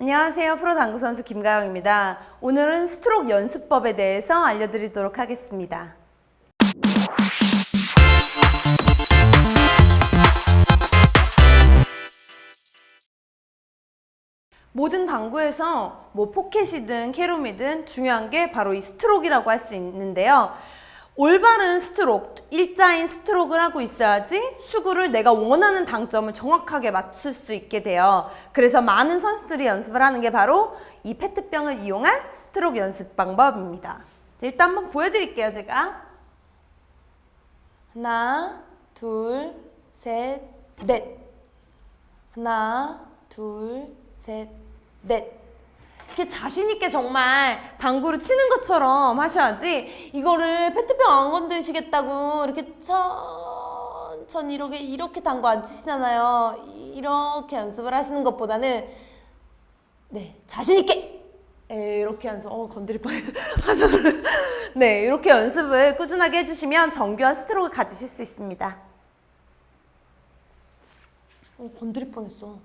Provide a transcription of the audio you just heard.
안녕하세요. 프로 당구 선수 김가영입니다. 오늘은 스트로크 연습법에 대해서 알려드리도록 하겠습니다. 모든 당구에서 뭐 포켓이든 캐롬이든 중요한 게 바로 이 스트로크라고 할 수 있는데요. 올바른 스트로크, 일자인 스트로크를 하고 있어야지 수구를 내가 원하는 당점을 정확하게 맞출 수 있게 돼요. 그래서 많은 선수들이 연습을 하는 게 바로 이 페트병을 이용한 스트로크 연습 방법입니다. 일단 한번 보여드릴게요, 제가. 하나, 둘, 셋, 넷. 하나, 둘, 셋, 넷. 이렇게 자신있게 정말 당구를 치는 것처럼 하셔야지 이거를 페트병 안 건드리시겠다고 이렇게 천천히 이렇게 이렇게 당구 안 치시잖아요. 이렇게 연습을 하시는 것보다는 네 자신있게 에, 이렇게 연습 어 건드릴 뻔했 네 이렇게 연습을 꾸준하게 해주시면 정교한 스트로크 가지실 수 있습니다. 어, 건드릴 뻔했어.